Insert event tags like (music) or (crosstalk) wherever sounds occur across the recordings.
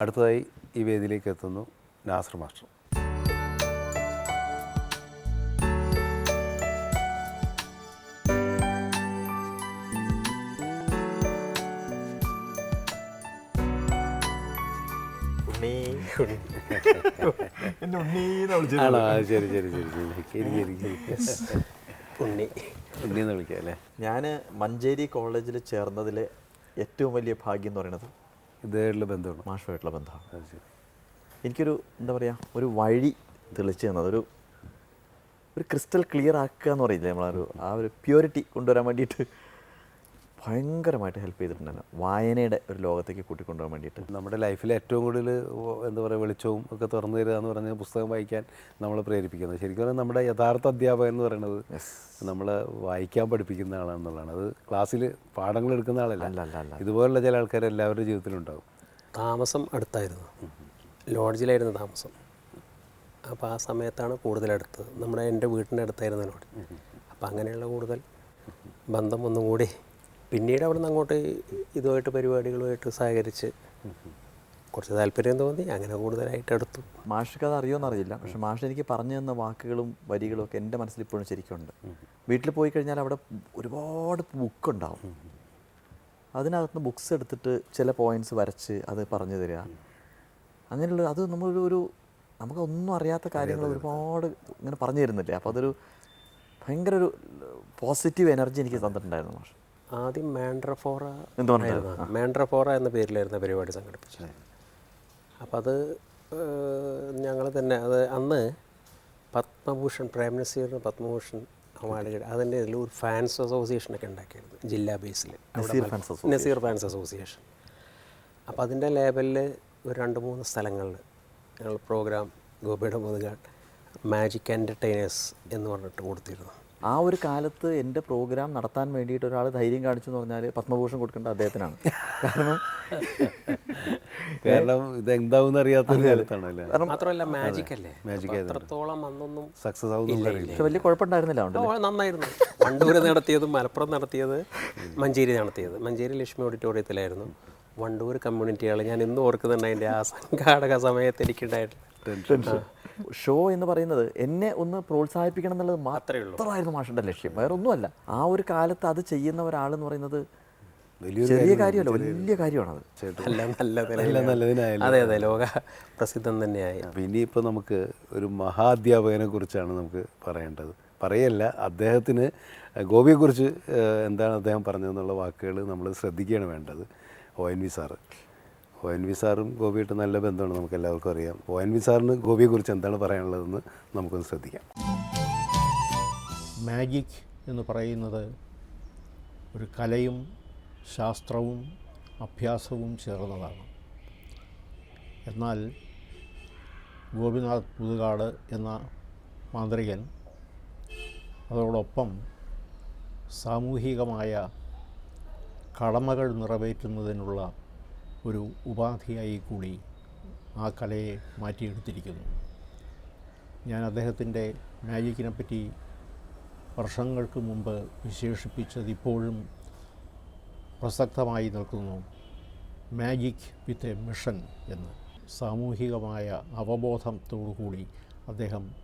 അടുത്തതായി ഈ വേദിയിലേക്ക് എത്തുന്നു നാസർ മാസ്റ്റർ. ഞാൻ ആണോ? ശരി ശരി ശരി. ഉണ്ണി. വിളിക്കാം അല്ലേ? ഞാൻ മഞ്ചേരി കോളേജിൽ ചേർന്നതിലെ ഏറ്റവും വലിയ ഭാഗ്യം എന്ന് പറയുന്നത് ഇതായിട്ടുള്ള ബന്ധമാണ്. മാഷുമായിട്ടുള്ള ബന്ധമാണ്. എനിക്കൊരു എന്താ പറയുക ഒരു വഴി തെളിച്ച് തന്നത്. ഒരു ഒരു ക്രിസ്റ്റൽ ക്ലിയർ ആക്കുക എന്ന് പറയില്ലേ നമ്മളൊരു ആ ഒരു പ്യൂരിറ്റി കൊണ്ടുവരാൻ വേണ്ടിയിട്ട്. ഭയങ്കരമായിട്ട് ഹെൽപ്പ് ചെയ്തിട്ടുണ്ടായിരുന്നു. വായനയുടെ ഒരു ലോകത്തേക്ക് കൂട്ടിക്കൊണ്ടുപോകാൻ വേണ്ടിയിട്ട്. നമ്മുടെ ലൈഫിൽ ഏറ്റവും കൂടുതൽ എന്താ പറയുക വെളിച്ചവും ഒക്കെ തുറന്നു തരിക എന്ന് പറഞ്ഞ പുസ്തകം വായിക്കാൻ നമ്മൾ പ്രേരിപ്പിക്കുന്നത്. ശരിക്കും പറഞ്ഞാൽ നമ്മുടെ യഥാർത്ഥ അധ്യാപകൻ എന്ന് പറയുന്നത് നമ്മൾ വായിക്കാൻ പഠിപ്പിക്കുന്ന ആളാണെന്നുള്ളതാണ്. അത് ക്ലാസ്സിൽ പാഠങ്ങൾ എടുക്കുന്ന ആളല്ല. അല്ല അല്ല അല്ല. ഇതുപോലുള്ള ചില ആൾക്കാർ എല്ലാവരുടെ ജീവിതത്തിലുണ്ടാകും താമസം അടുത്തായിരുന്നു. ലോഡ്ജിലായിരുന്നു താമസം. അപ്പോൾ ആ സമയത്താണ് കൂടുതൽ അടുത്തത് നമ്മുടെ എന്റെ വീട്ടിന്റെ അടുത്തായിരുന്നു ലോഡ്ജ്. അപ്പോൾ അങ്ങനെയുള്ള കൂടുതൽ ബന്ധം ഒന്നും കൂടി പിന്നീട് അവിടെ നിന്ന് അങ്ങോട്ട് ഇതുമായിട്ട് പരിപാടികളുമായിട്ട് സഹകരിച്ച് കുറച്ച് താല്പര്യം തോന്നി അങ്ങനെ കൂടുതലായിട്ട് എടുത്തു. മാഷിക്ക് അത് അറിയില്ല. പക്ഷെ മാഷ് എനിക്ക് പറഞ്ഞു തന്ന വാക്കുകളും വരികളും ഒക്കെ എന്റെ മനസ്സിൽ ഇപ്പോഴും ശരിക്കുണ്ട്. വീട്ടിൽ പോയി കഴിഞ്ഞാൽ അവിടെ ഒരുപാട് ബുക്ക് ഉണ്ടാവും അതിനകത്ത് ബുക്സ് എടുത്തിട്ട് ചില പോയിന്റ്സ് വരച്ച് അത് പറഞ്ഞു തരിക. അങ്ങനെയുള്ള അത് നമ്മളൊരു ഒരു നമുക്കൊന്നും അറിയാത്ത കാര്യങ്ങൾ ഒരുപാട് ഇങ്ങനെ പറഞ്ഞു തരുന്നില്ലേ? അപ്പോൾ അതൊരു ഭയങ്കര ഒരു പോസിറ്റീവ് എനർജി എനിക്ക് തന്നിട്ടുണ്ടായിരുന്നു മാഷ്. ആദ്യം മാൻഡ്രഫോറ. മാൻഡ്രഫോറ എന്ന പേരിലായിരുന്നു പരിപാടി സംഘടിപ്പിച്ചത്. അപ്പം അത് ഞങ്ങൾ തന്നെ അത് അന്ന് പത്മഭൂഷൺ പ്രേംനസീറിന് പത്മഭൂഷൺ അവാർഡ് അതിന്റെ ഇതിൽ ഒരു ഫാൻസ് അസോസിയേഷനൊക്കെ ഉണ്ടാക്കിയിരുന്നു ജില്ലാ ബേസിൽ Nazir fans association. Nazir fans association. അപ്പോൾ അതിന്റെ ലേബലിൽ ഒരു രണ്ട് മൂന്ന് സ്ഥലങ്ങളിൽ ഞങ്ങൾ പ്രോഗ്രാം ഗോപിയുടെ മുതുകാട് മാജിക് എന്റർടൈനേഴ്സ് എന്ന് പറഞ്ഞിട്ട് കൊടുത്തിരുന്നു. ആ ഒരു കാലത്ത് എന്റെ പ്രോഗ്രാം നടത്താൻ വേണ്ടിയിട്ട് ഒരാൾ ധൈര്യം കാണിച്ചു എന്ന് പറഞ്ഞാൽ പത്മഭൂഷൺ കൊടുക്കേണ്ട അദ്ദേഹത്തിനാണ്. കാരണം കാരണം ഇത് എന്താവും അറിയാത്ത മാത്രമല്ല മാജിക് അല്ലേ? അത്രത്തോളം അന്നൊന്നും സക്സസ് വലിയ കുഴപ്പമുണ്ടായിരുന്നില്ല നന്നായിരുന്നു. നടത്തിയതും മലപ്പുറം നടത്തിയത് മഞ്ചേരി നടത്തിയത്. മഞ്ചേരി ലക്ഷ്മി ഓഡിറ്റോറിയത്തിലായിരുന്നു. വണ്ടൂർ കമ്മ്യൂണിറ്റികൾ ഞാൻ ഇന്നും ഓർക്കുന്നുണ്ട് അതിന്റെ ആ സംഘാടക സമയത്ത് എനിക്കുണ്ടായിട്ടില്ല ഷോ എന്ന് പറയുന്നത് എന്നെ ഒന്ന് പ്രോത്സാഹിപ്പിക്കണം എന്നുള്ളത് മാത്രമേ ഉള്ളൂ. അത്രയായിരുന്നു മാഷിന്റെ ലക്ഷ്യം. വേറെ ഒന്നുമല്ല. ആ ഒരു കാലത്ത് അത് ചെയ്യുന്ന ഒരാൾ എന്ന് പറയുന്നത് ചെറിയ കാര്യമല്ല വലിയ കാര്യമാണ് അതെ അതെ ലോക പ്രസിദ്ധം തന്നെയായി. ഇനിയിപ്പോൾ നമുക്ക് ഒരു മഹാധ്യാപകനെ കുറിച്ചാണ് നമുക്ക് പറയേണ്ടത്. പറയല്ല അദ്ദേഹത്തിന് ഗോപിയെക്കുറിച്ച് കുറിച്ച് എന്താണ് അദ്ദേഹം പറഞ്ഞതെന്നുള്ള വാക്കുകൾ നമ്മൾ ശ്രദ്ധിക്കുകയാണ് വേണ്ടത്. O N V sir. O N V സാറും ഗോപിയായിട്ട് നല്ല ബന്ധമാണ് നമുക്ക് എല്ലാവർക്കും അറിയാം. ഒ എൻ വി സാറിന് ഗോപിയെക്കുറിച്ച് എന്താണ് പറയാനുള്ളതെന്ന് നമുക്കൊന്ന് ശ്രദ്ധിക്കാം. മാജിക് എന്ന് പറയുന്നത് ഒരു കലയും ശാസ്ത്രവും അഭ്യാസവും ചേർന്നതാണ്. എന്നാൽ ഗോപിനാഥ് പുതുകാട് എന്ന മാന്ത്രികൻ അതോടൊപ്പം സാമൂഹികമായ കടമകൾ നിറവേറ്റുന്നതിനുള്ള ഒരു ഉപാധിയായി കൂടി ആ കലയെ മാറ്റിയെടുത്തിരിക്കുന്നു. ഞാൻ അദ്ദേഹത്തിന്റെ മാജിക്കിനെ പറ്റി വർഷങ്ങൾക്ക് മുമ്പ് വിശേഷിപ്പിച്ചത് ഇപ്പോഴും പ്രസക്തമായി നിൽക്കുന്നു. മാജിക് വിത്ത് എ മിഷൻ എന്ന്. സാമൂഹികമായ അവബോധത്തോടുകൂടി അദ്ദേഹം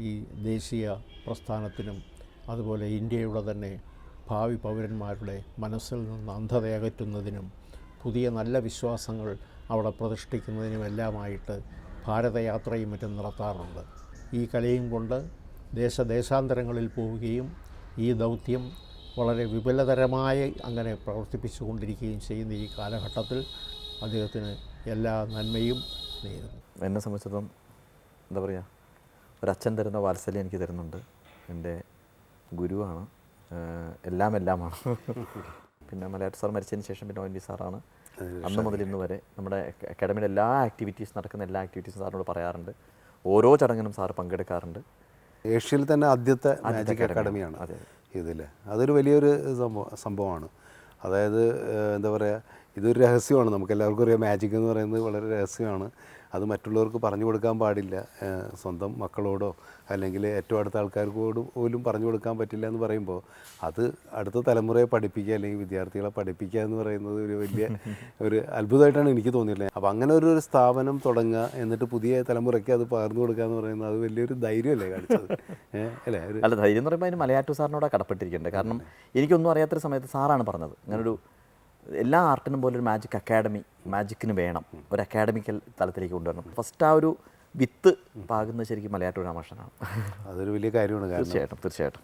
ഈ ദേശീയ പ്രസ്ഥാനത്തിനും അതുപോലെ ഇന്ത്യയുടെ തന്നെ ഭാവി പൗരന്മാരുടെ മനസ്സിൽ നിന്ന് അന്ധത അകറ്റുന്നതിനും പുതിയ നല്ല വിശ്വാസങ്ങൾ അവിടെ പ്രതിഷ്ഠിക്കുന്നതിനുമെല്ലാമായിട്ട് ഭാരതയാത്രയും മറ്റും നടത്താറുണ്ട്. ഈ കലയും കൊണ്ട് ദേശദേശാന്തരങ്ങളിൽ പോവുകയും ഈ ദൗത്യം വളരെ വിപുലതരമായി അങ്ങനെ പ്രവർത്തിപ്പിച്ചു കൊണ്ടിരിക്കുകയും ചെയ്യുന്ന ഈ കാലഘട്ടത്തിൽ അദ്ദേഹത്തിന് എല്ലാ നന്മയും നേരുന്നു. എന്നെ സംബന്ധിച്ചിടത്തോളം എന്താ പറയുക ഒരച്ഛൻ തരുന്ന വാത്സല്യം എനിക്ക് തരുന്നുണ്ട്. എന്റെ ഗുരുവാണ്. എല്ലാം എല്ലാമാണ് പിന്നെ മലയാറ്റ സാർ മരിച്ചതിന് ശേഷം പിന്നെ ഒ എൻ വി സാറാണ്. അന്ന് മുതൽ ഇന്ന് വരെ നമ്മുടെ അക്ക- അക്കാഡമിയുടെ എല്ലാ ആക്ടിവിറ്റീസ് നടക്കുന്ന എല്ലാ ആക്ടിവിറ്റീസും സാറിനോട് പറയാറുണ്ട്. ഓരോ ചടങ്ങിനും സാർ പങ്കെടുക്കാറുണ്ട്. ഏഷ്യയിൽ തന്നെ ആദ്യത്തെ മാജിക് അക്കാഡമിയാണ്. ഇതിൽ അതൊരു വലിയൊരു സംഭവം സംഭവമാണ്. അതായത് എന്താ പറയുക ഇതൊരു രഹസ്യമാണ്. നമുക്ക് എല്ലാവർക്കും അറിയാം. മാജിക് എന്ന് പറയുന്നത് വളരെ രഹസ്യമാണ്. അത് മറ്റുള്ളവർക്ക് പറഞ്ഞു കൊടുക്കാൻ പാടില്ല. സ്വന്തം മക്കളോടോ അല്ലെങ്കിൽ ഏറ്റവും അടുത്ത ആൾക്കാർക്കോട് പോലും പറഞ്ഞു കൊടുക്കാൻ പറ്റില്ല എന്ന് പറയുമ്പോൾ അത് അടുത്ത തലമുറയെ പഠിപ്പിക്കുക അല്ലെങ്കിൽ വിദ്യാർത്ഥികളെ പഠിപ്പിക്കുക എന്ന് പറയുന്നത് ഒരു വലിയ (laughs) ഒരു അത്ഭുതമായിട്ടാണ് എനിക്ക് തോന്നിയിട്ടുള്ളത്. അപ്പോൾ അങ്ങനെ ഒരു ഒരു സ്ഥാപനം തുടങ്ങുക എന്നിട്ട് പുതിയ തലമുറയ്ക്ക് അത് പകർന്നു കൊടുക്കുക എന്ന് പറയുന്നത് അത് വലിയൊരു ധൈര്യമല്ലേ കാണിച്ചത്? അല്ലേ? അല്ല ധൈര്യം എന്ന് പറയുമ്പോൾ അതിന് മലയാറ്റു സാറിനോട് കടപ്പെട്ടിരിക്കേണ്ടത്. കാരണം എനിക്കൊന്നും അറിയാത്തൊരു സമയത്ത് സാറാണ് പറഞ്ഞത്. അങ്ങനൊരു എല്ലാ ആർട്ടിനും പോലെ ഒരു മാജിക് അക്കാഡമി മാജിക്കിന് വേണം. ഒരു അക്കാഡമിക്കൽ തലത്തിലേക്ക് കൊണ്ടുവരണം. ഫസ്റ്റ് ആ ഒരു വിത്ത് പാകുന്നത് ശരിക്കും മലയാറ്റൂർ രാമകൃഷ്ണനാണ്. അതൊരു വലിയ കാര്യമാണ് തീർച്ചയായിട്ടും തീർച്ചയായിട്ടും.